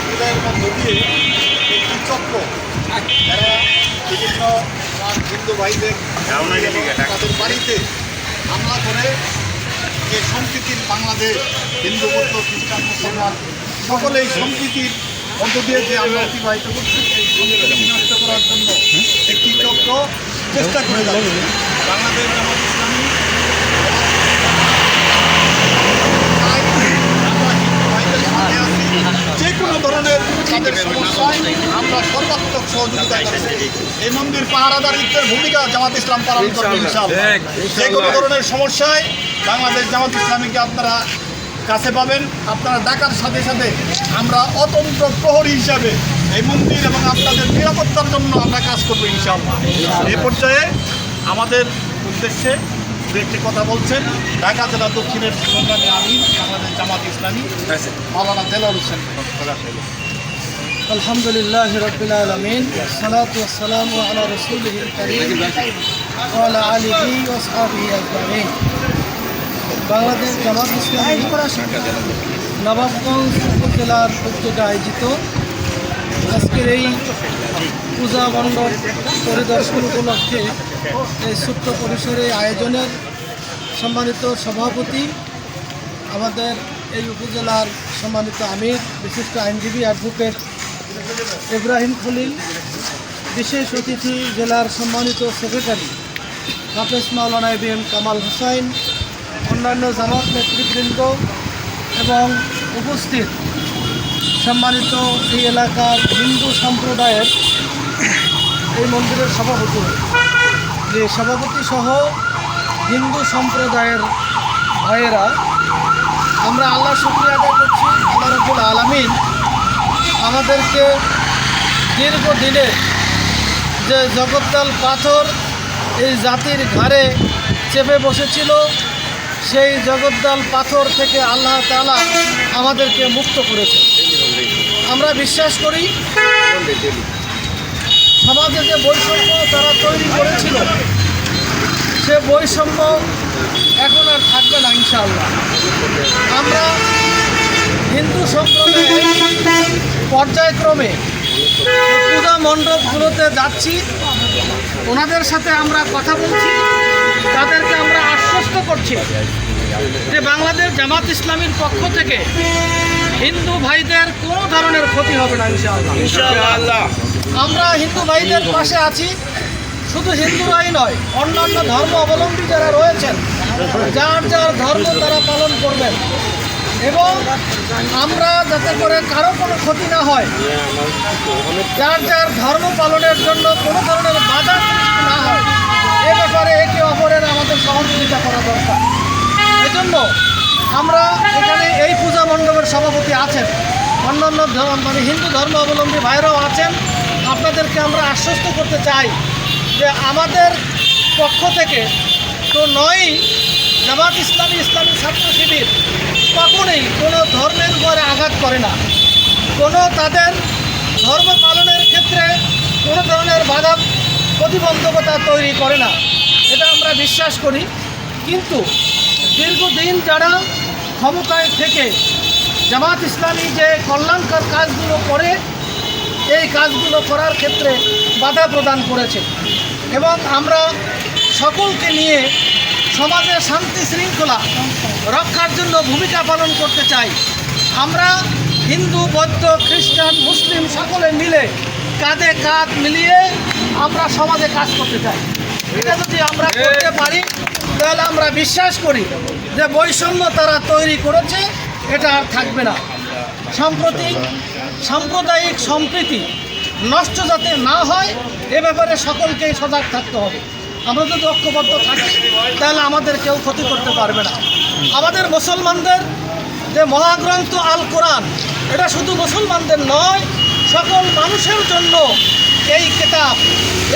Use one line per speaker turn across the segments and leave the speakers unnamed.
হৃদয়ের মধ্য দিয়ে একটি চক্র যারা বিভিন্ন বাড়িতে হামলা করে যে সম্প্রীতির বাংলাদেশ হিন্দু বৌদ্ধ খ্রিস্টান মুসলমান সকলেই সম্প্রীতির মধ্য দিয়ে যে আমরা অতিবাহিত করছি বিনষ্ট করার জন্য একটি চক্র চেষ্টা করে যাচ্ছে বাংলাদেশ জামাত চাই আমরা হিন্দু ভাইদের সাথে আছি যে কোনো ধরনের সমস্যায় আমরা সর্বাত্মক সহযোগিতা করছি। এই মন্দির পাহারাদারিত্বের ভূমিকা জামাত ইসলাম পালন করবে যে কোনো ধরনের সমস্যায় বাংলাদেশ জামাত ইসলামীকে আপনারা কাছে পাবেন। আপনারা ডাকার সাথে সাথে আমরা অতন্ত্র প্রহরী হিসাবে এই মন্দির এবং আপনাদের নিরাপত্তার জন্য আমরা কাজ করব ইনশাআল্লাহ। এ পর্যায়ে আমাদের উদ্দেশ্যে একটি কথা বলছেন। ঢাকা জেলা দক্ষিণের সংগ্রামী আমির বাংলাদেশ জামাত ইসলামী মাওলানা দেলার হোসেন।
আলহামদুলিল্লাহ রবিল আলমিন সালাতাম আলা রসুল আলিহি ওসহাবি আজমাইন। বাংলাদেশ জামাত ইসলামী নবাবগঞ্জ উপজেলার উদ্যোগে আয়োজিত আজকের এই পূজা মণ্ডপ পরিদর্শন উপলক্ষে এই ছোট্ট পরিসরে আয়োজনের সম্মানিত সভাপতি আমাদের এই উপজেলার সম্মানিত আমির, বিশিষ্ট আইনজীবী, অ্যাডভোকেট ইব্রাহিম বিশেষ অতিথি জেলার সম্মানিত সেক্রেটারি, হাফেজ মাওলানা এ কামাল হোসাইন, অন্যান্য জামাত নেতৃবৃন্দ এবং উপস্থিত সম্মানিত এই এলাকার হিন্দু সম্প্রদায়ের এই মন্দিরের সভাপতি। যে সভাপতি সহ হিন্দু সম্প্রদায়ের ভাইয়েরা, আমরা আল্লাহ শুক্রিয়া আদায় করছি। আল্লাহ রবুল আলমিন আমাদেরকে দীর্ঘদিনের যে জগদ্দল পাথর এই জাতির ঘাড়ে চেপে বসেছিল, সেই জগদ্দল পাথর থেকে আল্লাহ তাআলা আমাদেরকে মুক্ত করেছে আমরা বিশ্বাস করি, সমাজে যে বৈষম্য তারা তৈরি করেছিল, সে বৈষম্য এখন আর থাকবে না ইনশাআল্লাহ। আমরা হিন্দু সম্প্রদায়ে পর্যায়ক্রমে পূজা মণ্ডপগুলোতে যাচ্ছি। ওনাদের সাথে আমরা কথা বলছি। তাদেরকে আমরা আশ্বস্ত করছি যে বাংলাদেশ জামাত ইসলামীর পক্ষ থেকে হিন্দু ভাইদের কোনো ধরনের ক্ষতি হবে না ইনশাআল্লাহ। আমরা হিন্দু ভাইদের পাশে আছি। শুধু হিন্দুরাই নয় অন্যান্য ধর্ম অবলম্বী যারা রয়েছেন যার যার ধর্ম তারা পালন করবেন। এবং আমরা যাতে করে কারও কোনো ক্ষতি না হয়, যার যার ধর্ম পালনের জন্য কোনো ধরনের বাধা সৃষ্টি না হয়, এ ব্যাপারে একে অপরের আমাদের সহযোগিতা করা দরকার। এজন্য আমরা এখানে এই পূজা মণ্ডপের সভাপতি আছেন, অন্যান্য ধর্ম মানে হিন্দু ধর্ম অবলম্বী ভাইরাও আছেন। আপনাদেরকে আমরা আশ্বস্ত করতে চাই যে আমাদের পক্ষ থেকে তো নয়ই জামাত ইসলামী ইসলামী ছাত্র শিবির কখনোই কোনো ধর্মের উপরে আঘাত করে না। কোনো তাদের ধর্ম পালনের ক্ষেত্রে কোনো ধরনের বাধা প্রতিবন্ধকতা তৈরি করে না। এটা আমরা বিশ্বাস করি। কিন্তু দীর্ঘদিন যারা ক্ষমতায় থেকে জামাত ইসলামী যে কল্যাণকর কাজগুলো করে, এই কাজগুলো করার ক্ষেত্রে বাধা প্রদান করেছে। এবং আমরা সকলকে নিয়ে সমাজে শান্তি শৃঙ্খলা রক্ষার জন্য ভূমিকা পালন করতে চাই। আমরা হিন্দু, বৌদ্ধ, খ্রিস্টান, মুসলিম সকলে মিলে কাঁধে কাঁধ মিলিয়ে আমরা সমাজে কাজ করতে চাই। এটা যদি আমরা করতে পারি, তাহলে আমরা বিশ্বাস করি যে বৈষম্য তারা তৈরি করেছে, এটা আর থাকবে না। সাম্প্রতিক সাম্প্রদায়িক সম্প্রীতি নষ্ট যাতে না হয়, এ ব্যাপারে সকলকেই সজাগ থাকতে হবে। আমরা যদি ঐক্যবদ্ধ থাকি, তাহলে আমাদের কেউ ক্ষতি করতে পারবে না। আমাদের মুসলমানদের যে মহাগ্রন্থ আল কোরআন, এটা শুধু মুসলমানদের নয়, সকল মানুষের জন্য এই কিতাব।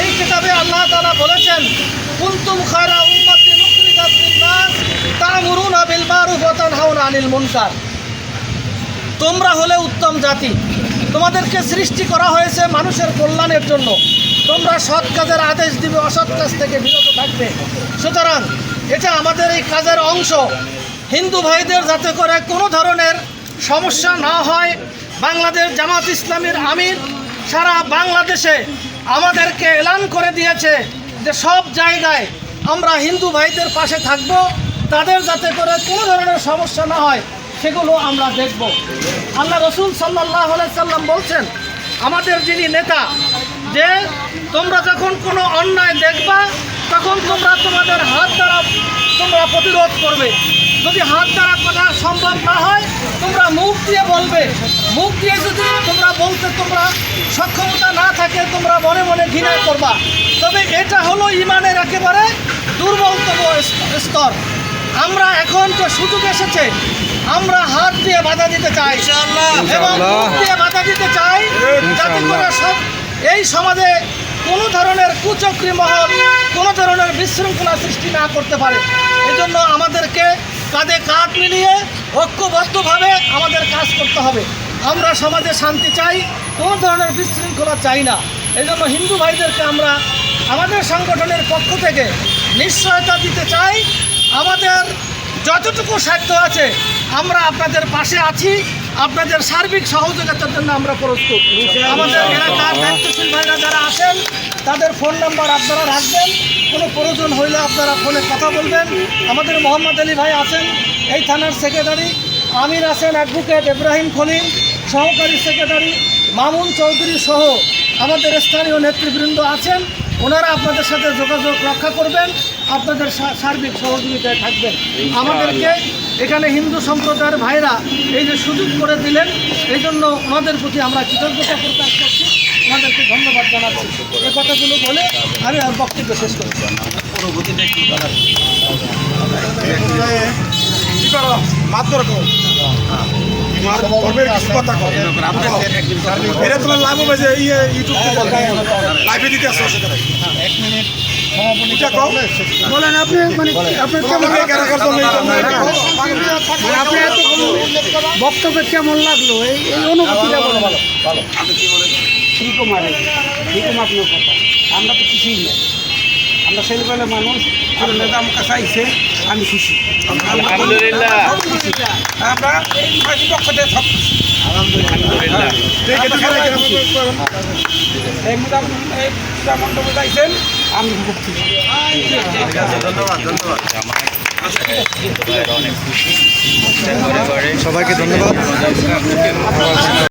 এই কিতাবে আল্লাহ তাআলা বলেছেন, কুনতুম খায়রা তানহাউনা আনিল মুনকার। তোমরা হলে উত্তম জাতি। তোমাদেরকে সৃষ্টি করা হয়েছে মানুষের কল্যাণের জন্য। তোমরা সৎ কাজের আদেশ দিবে, অসৎ কাজ থেকে বিরত থাকবে। সুতরাং এটা আমাদের এই কাজের অংশ। হিন্দু ভাইদের যাতে করে কোনো ধরনের সমস্যা না হয়, বাংলাদেশ জামাত ইসলামীর আমির সারা বাংলাদেশে আমাদেরকে এলান করে দিয়েছে যে সব জায়গায় আমরা হিন্দু ভাইদের পাশে থাকব, তাদের যাতে করে কোনো ধরনের সমস্যা না হয়, সেগুলো আমরা দেখব। আল্লাহ রসুল সাল্লাহ সাল্লাম বলছেন, আমাদের যিনি নেতা যে তোমরা যখন কোনো অন্যায় দেখবা তখন তোমরা তোমাদের হাত দ্বারা তোমরা প্রতিরোধ করবে। যদি হাত দ্বারা করা সম্ভব না হয় তোমরা মুখ দিয়ে বলবে। মুখ দিয়ে যদি তোমরা বলতে তোমরা সক্ষমতা না থাকে তোমরা মনে মনে ঘৃণা করবা। তবে এটা হলো ইমানের একেবারে দুর্বলতম স্তর। আমরা এখন যে সুযোগ এসেছে আমরা হাত দিয়ে বাধা দিতে চাই। এবং মুখ দিয়ে বাধা দিতে চাই যাতে করে সব এই সমাজে কোনো ধরনের কুচক্রি মহল, কোনো ধরনের বিশৃঙ্খলা সৃষ্টি না করতে পারে। এই জন্য আমাদেরকে কাঁধে কাঁধ মিলিয়ে ঐক্যবদ্ধভাবে আমাদের কাজ করতে হবে। আমরা সমাজে শান্তি চাই, কোনো ধরনের বিশৃঙ্খলা চাই না। এই জন্য হিন্দু ভাইদেরকে আমরা আমাদের সংগঠনের পক্ষ থেকে নিশ্চয়তা দিতে চাই। আমাদের যতটুকু সাধ্য আছে, আমরা আপনাদের পাশে আছি। আপনাদের সার্বিক সহযোগিতার জন্য আমরা প্রস্তুত। আমাদের এলাকার দায়িত্বশীল ভাইরা যারা আছেন, তাদের ফোন নাম্বার আপনারা রাখবেন। কোনো প্রয়োজন হইলে আপনারা ফোনে কথা বলবেন। আমাদের মোহাম্মদ আলী ভাই আছেন, এই থানার সেক্রেটারি আমির আছেন অ্যাডভোকেট ইব্রাহিম খলিল। সহকারী সেক্রেটারি মামুন চৌধুরী সহ আমাদের স্থানীয় নেতৃবৃন্দ আছেন। ওনারা আপনাদের সাথে যোগাযোগ রক্ষা করবেন। আপনাদের সার্বিক সহযোগিতায় থাকবেন। আমাদেরকে এখানে হিন্দু সম্প্রদায়ের ভাইরা এই যে সুযোগ করে দিলেন, এই জন্য ওনাদের প্রতি আমরা কৃতজ্ঞতা প্রকাশ করছি, ওনাদেরকে ধন্যবাদ জানাচ্ছি। এই কথাগুলো বলে আমি আর বক্তব্য শেষ করছি।
কি করো। মাত্র কো করবে কিছু কথা কো এটা তোমার লাভ হবে যে ইয়ে ইউটিউব লাইভে দিতে আসো সেখানে
এক মিনিট সমাপনী
এটা
কথা
কও।
বলে শেষ করব।
বলেন আপনি মানে আপনার
কেমন
আপনি এত বক্তব্য কেমন লাগল? এই এই অনুভূতিটা বলেন
ঠিকও মারে ঠিকও আপনার কথা। আমরা তো কিছুই না আমরা ছেলেবেলা মানুষ ছোটো নেতা আমার কাছে আইসে আমি খুশি।
আলহামদুলিল্লাহ।
আমরা পার্টি পক্ষ থেকে সব খুশি। এই এই মণ্ডপে যাইছেন আমি খুব খুশি।
সবাইকে ধন্যবাদ।